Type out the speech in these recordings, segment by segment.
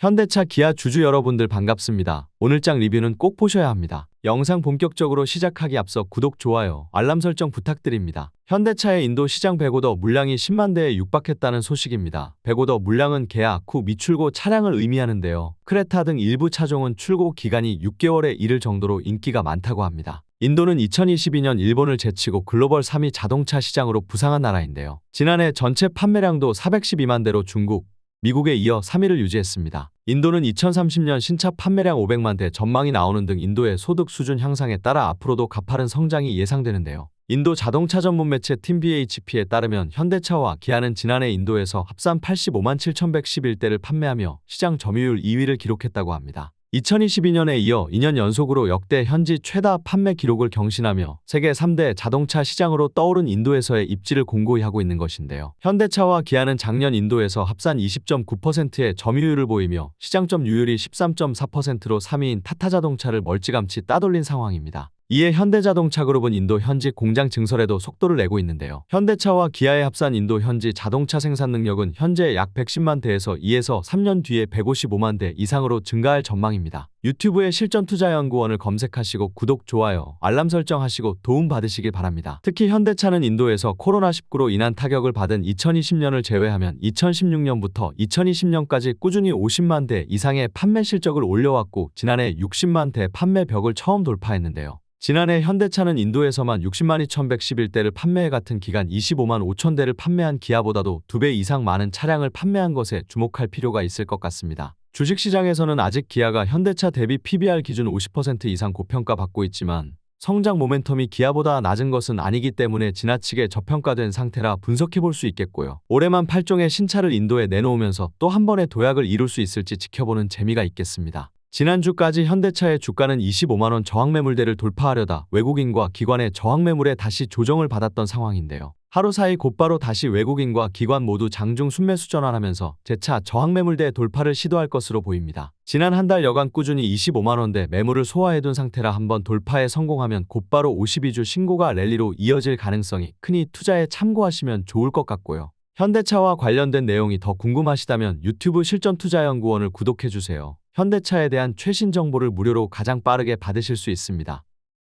현대차 기아 주주 여러분들 반갑습니다. 오늘장 리뷰는 꼭 보셔야 합니다. 영상 본격적으로 시작하기 앞서 구독, 좋아요, 알람 설정 부탁드립니다. 현대차의 인도 시장 배고더 물량이 10만 대에 육박했다는 소식입니다. 배고더 물량은 계약 후 미출고 차량을 의미하는데요. 크레타 등 일부 차종은 출고 기간이 6개월에 이를 정도로 인기가 많다고 합니다. 인도는 2022년 일본을 제치고 글로벌 3위 자동차 시장으로 부상한 나라인데요. 지난해 전체 판매량도 412만 대로 중국, 미국에 이어 3위를 유지했습니다. 인도는 2030년 신차 판매량 500만 대 전망이 나오는 등 인도의 소득 수준 향상에 따라 앞으로도 가파른 성장이 예상되는데요. 인도 자동차 전문 매체 팀 BHP에 따르면 현대차와 기아는 지난해 인도에서 합산 85만 7,111대를 판매하며 시장 점유율 2위를 기록했다고 합니다. 2022년에 이어 2년 연속으로 역대 현지 최다 판매 기록을 경신하며 세계 3대 자동차 시장으로 떠오른 인도에서의 입지를 공고히 하고 있는 것인데요. 현대차와 기아는 작년 인도에서 합산 20.9%의 점유율을 보이며 시장점 유율이 13.4%로 3위인 타타 자동차를 멀찌감치 따돌린 상황입니다. 이에 현대자동차 그룹은 인도 현지 공장 증설에도 속도를 내고 있는데요. 현대차와 기아의 합산 인도 현지 자동차 생산 능력은 현재 약 110만 대에서 2에서 3년 뒤에 155만 대 이상으로 증가할 전망입니다. 유튜브에 실전투자연구원을 검색하시고 구독, 좋아요, 알람 설정하시고 도움 받으시길 바랍니다. 특히 현대차는 인도에서 코로나19로 인한 타격을 받은 2020년을 제외하면 2016년부터 2020년까지 꾸준히 50만 대 이상의 판매 실적을 올려왔고 지난해 60만 대 판매 벽을 처음 돌파했는데요. 지난해 현대차는 인도에서만 60만 2111대를 판매해 같은 기간 25만 5천 대를 판매한 기아보다도 2배 이상 많은 차량을 판매한 것에 주목할 필요가 있을 것 같습니다. 주식시장에서는 아직 기아가 현대차 대비 PBR 기준 50% 이상 고평가 받고 있지만 성장 모멘텀이 기아보다 낮은 것은 아니기 때문에 지나치게 저평가된 상태라 분석해 볼 수 있겠고요. 올해만 8종의 신차를 인도에 내놓으면서 또 한 번의 도약을 이룰 수 있을지 지켜보는 재미가 있겠습니다. 지난주까지 현대차의 주가는 25만원 저항매물대를 돌파하려다 외국인과 기관의 저항매물에 다시 조정을 받았던 상황인데요. 하루 사이 곧바로 다시 외국인과 기관 모두 장중 순매수 전환하면서 재차 저항매물대 돌파를 시도할 것으로 보입니다. 지난 한 달 여간 꾸준히 25만원대 매물을 소화해둔 상태라 한번 돌파에 성공하면 곧바로 52주 신고가 랠리로 이어질 가능성이 크니 투자에 참고하시면 좋을 것 같고요. 현대차와 관련된 내용이 더 궁금하시다면 유튜브 실전투자연구원을 구독해주세요. 현대차에 대한 최신 정보를 무료로 가장 빠르게 받으실 수 있습니다.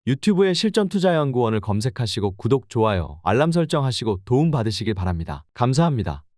유튜브에 실전투자연구원을 검색하시고 구독, 좋아요, 알람 설정하시고 도움 받으시길 바랍니다. 감사합니다.